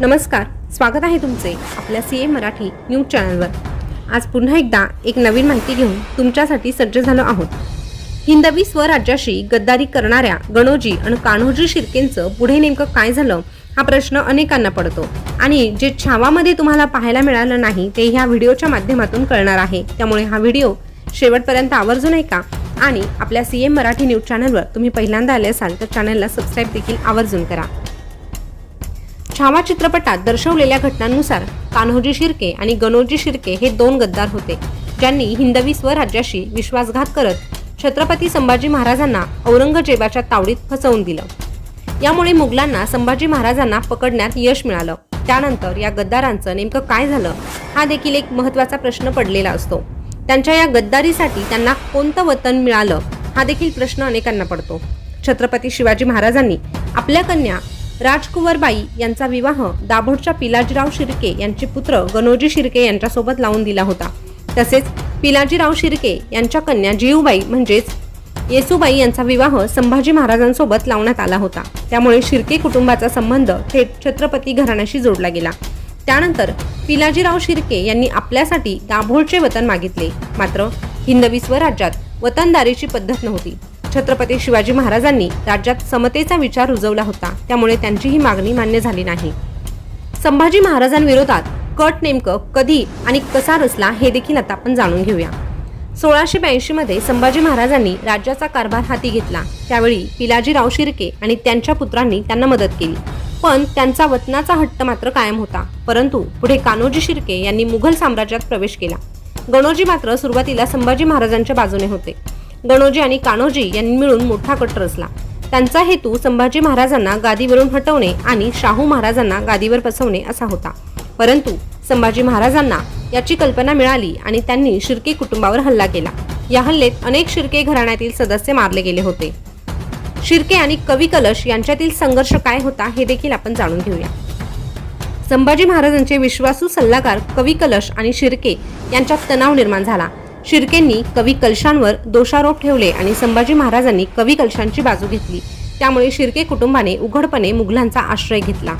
नमस्कार स्वागत आहे तुमचे आपल्या सी ए मराठी न्यूज चॅनलवर. आज पुन्हा एकदा एक नवीन माहिती घेऊन तुमच्यासाठी सज्ज झालो आहोत. हिंदवी स्वराज्याशी गद्दारी करणाऱ्या गणोजी आणि कान्होजी शिर्केंचं पुढे नेमकं काय झालं हा प्रश्न अनेकांना पडतो. आणि जे छावामध्ये तुम्हाला पाहायला मिळालं नाही ते ह्या व्हिडिओच्या माध्यमातून कळणार आहे. त्यामुळे हा व्हिडिओ शेवटपर्यंत आवर्जून ऐका आणि आपल्या सी एम मराठी न्यूज चॅनलवर तुम्ही पहिल्यांदा आले असाल तर चॅनलला सबस्क्राईब देखील आवर्जून करा. छावा चित्रपटात दर्शवलेल्या घटनांनुसार कान्होजी शिर्के आणि गणोजी शिर्के हे दोन गद्दार होते ज्यांनी हिंदवी स्वराज्याशी विश्वासघात करत छत्रपती संभाजी महाराजांना औरंगजेबाच्या तावडीत फसवून दिलं. यामुळे मुघलांना संभाजी महाराजांना पकडण्यात यश मिळालं. त्यानंतर या गद्दारांचं नेमकं काय झालं हा देखील एक महत्त्वाचा प्रश्न पडलेला असतो. त्यांच्या या गद्दारीसाठी त्यांना कोणतं वतन मिळालं हा देखील प्रश्न अनेकांना पडतो. छत्रपती शिवाजी महाराजांनी आपल्या कन्या राजकुवरबाई यांचा विवाह दाभोडच्या पिलाजीराव शिर्के यांचे पुत्र गणोजी शिर्के यांच्यासोबत लावून दिला होता. तसेच पिलाजीराव शिर्के यांच्या कन्या जीवबाई म्हणजेच येसुबाई यांचा विवाह संभाजी महाराजांसोबत लावण्यात आला होता. त्यामुळे शिर्के कुटुंबाचा संबंध थेट छत्रपती घराण्याशी जोडला गेला. त्यानंतर पिलाजीराव शिर्के यांनी आपल्यासाठी दाभोळचे वतन मागितले. मात्र हिंदवी स्वराज्यात वतनदारीची पद्धत नव्हती. छत्रपती शिवाजी महाराजांनी राज्यात समतेचा विचार रुजवला होता. त्यामुळे त्यांची ही मागणी मान्य झाली नाही. संभाजी महाराजांविरोधात कट नेमकं कधी आणि कसा रचला हे देखील आता आपण जाणून घेऊया. सोळाशे ब्याऐंशी मध्ये संभाजी महाराजांनी राज्याचा कारभार हाती घेतला. त्यावेळी पिलाजीराव शिर्के आणि त्यांच्या पुत्रांनी त्यांना मदत केली. पण त्यांचा वतनाचा हट्ट मात्र कायम होता. परंतु पुढे कान्होजी शिर्के यांनी मुघल साम्राज्यात प्रवेश केला. गणोजी मात्र सुरुवातीला संभाजी महाराजांच्या बाजूने होते. गणोजी आणि कान्होजी यांनी मिळून मोठा कट रचला. त्यांचा हेतू संभाजी महाराजांना गादीवरून हटवणे आणि शाहू महाराजांना गादीवर बसवणे असा होता. परंतु संभाजी महाराजांना याची कल्पना मिळाली आणि त्यांनी शिर्के कुटुंबावर हल्ला केला. या हल्लेत अनेक शिर्के घराण्यातील सदस्य मारले गेले होते. शिर्के आणि कवी कलश यांच्यातील संघर्ष काय होता हे देखील आपण जाणून घेऊया. संभाजी महाराजांचे विश्वासू सल्लागार कवी कलश आणि शिर्के यांच्यात तणाव निर्माण झाला. शिर्केंनी कवी कलशांवर दोषारोप ठेवले आणि संभाजी महाराजांनी कवी कलशांची बाजू घेतली. त्यामुळे शिर्के कुटुंबाने उघडपणे मुघलांचा आश्रय घेतला.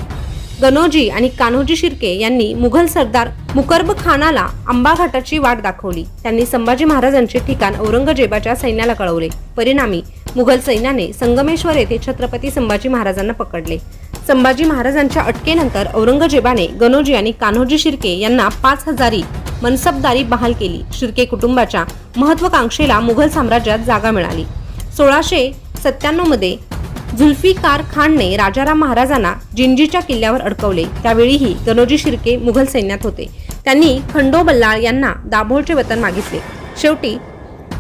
गणोजी आणि कान्होजी शिर्के यांनी मुघल सरदार मुकर्ब खानाला आंबा घाटाची वाट दाखवली. त्यांनी संभाजी महाराजांचे ठिकाण औरंगजेबाच्या सैन्याला कळवले. परिणामी मुघल सैन्याने संगमेश्वर येथे छत्रपती संभाजी महाराजांना पकडले. संभाजी महाराजांच्या अटकेनंतर औरंगजेबाने गणोजी आणि कान्होजी शिर्के यांना पाच हजारी मनसबदारी बहाल केली. शिर्के कुटुंबाच्या महत्वाकांक्षेला मुघल साम्राज्यात जागा मिळाली. सोळाशे सत्त्याण्णवमध्ये झुल्फिकार खानने राजाराम महाराजांना जिंजीच्या किल्ल्यावर अडकवले. त्यावेळीही गणोजी शिर्के मुघल सैन्यात होते. त्यांनी खंडो बल्लाळ यांना दाभोळचे वतन मागितले. शेवटी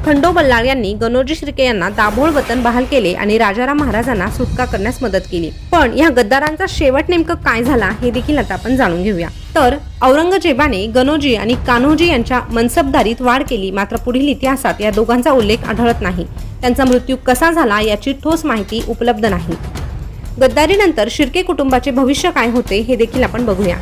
खंडो बल्लाळ यांनी गणोजी शिर्के यांना दाभोळ वतन बहाल केले आणि राजाराम महाराजांना सुटका करण्यास मदत केली. पण या गद्दारांचा शेवट नेमकं काय झाला हे देखील आता आपण जाणून घेऊया. तर औरंगजेबाने गणोजी आणि कान्होजी यांच्या मनसबदारीत वाढ केली. मात्र पुढील इतिहासात या दोघांचा उल्लेख आढळत नाही. त्यांचा मृत्यू कसा झाला याची ठोस माहिती उपलब्ध नाही. गद्दारीनंतर शिर्के कुटुंबाचे भविष्य काय होते हे देखील आपण बघूया.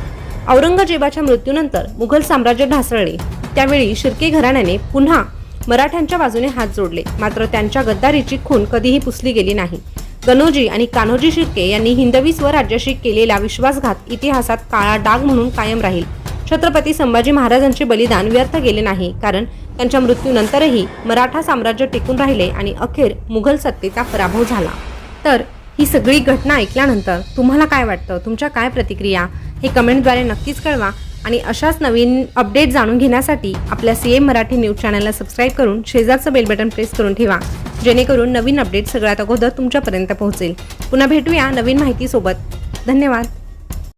औरंगजेबाच्या मृत्यूनंतर मुघल साम्राज्य ढासळले. त्यावेळी शिर्के घराण्याने पुन्हा मराठ्यांच्या बाजूने हात जोडले. मात्र त्यांच्या गद्दारीची खून कधीही पुसली गेली नाही. गणोजी आणि कान्होजी शिर्के यांनी हिंदवी स्वराज्याशी केलेला विश्वासघात इतिहासात काळा डाग म्हणून कायम राहील. छत्रपती संभाजी महाराजांचे बलिदान व्यर्थ गेले नाही कारण त्यांच्या मृत्यूनंतरही मराठा साम्राज्य टिकून राहिले आणि अखेर मुघल सत्तेचा पराभव झाला. तर ही सगळी घटना ऐकल्यानंतर तुम्हाला काय वाटतं? तुमच्या काय प्रतिक्रिया? हे कमेंटद्वारे नक्कीच कळवा आणि अशाच नवीन अपडेट जाणून घेण्यासाठी आपल्या सी एम मराठी न्यूज चॅनलला सबस्क्राईब करून शेजारचं बेल बटन प्रेस करून ठेवा जेणेकरून नवीन अपडेट सगळ्यात अगोदर तुमच्यापर्यंत पोहोचेल. पुन्हा भेटूया नवीन माहितीसोबत. धन्यवाद.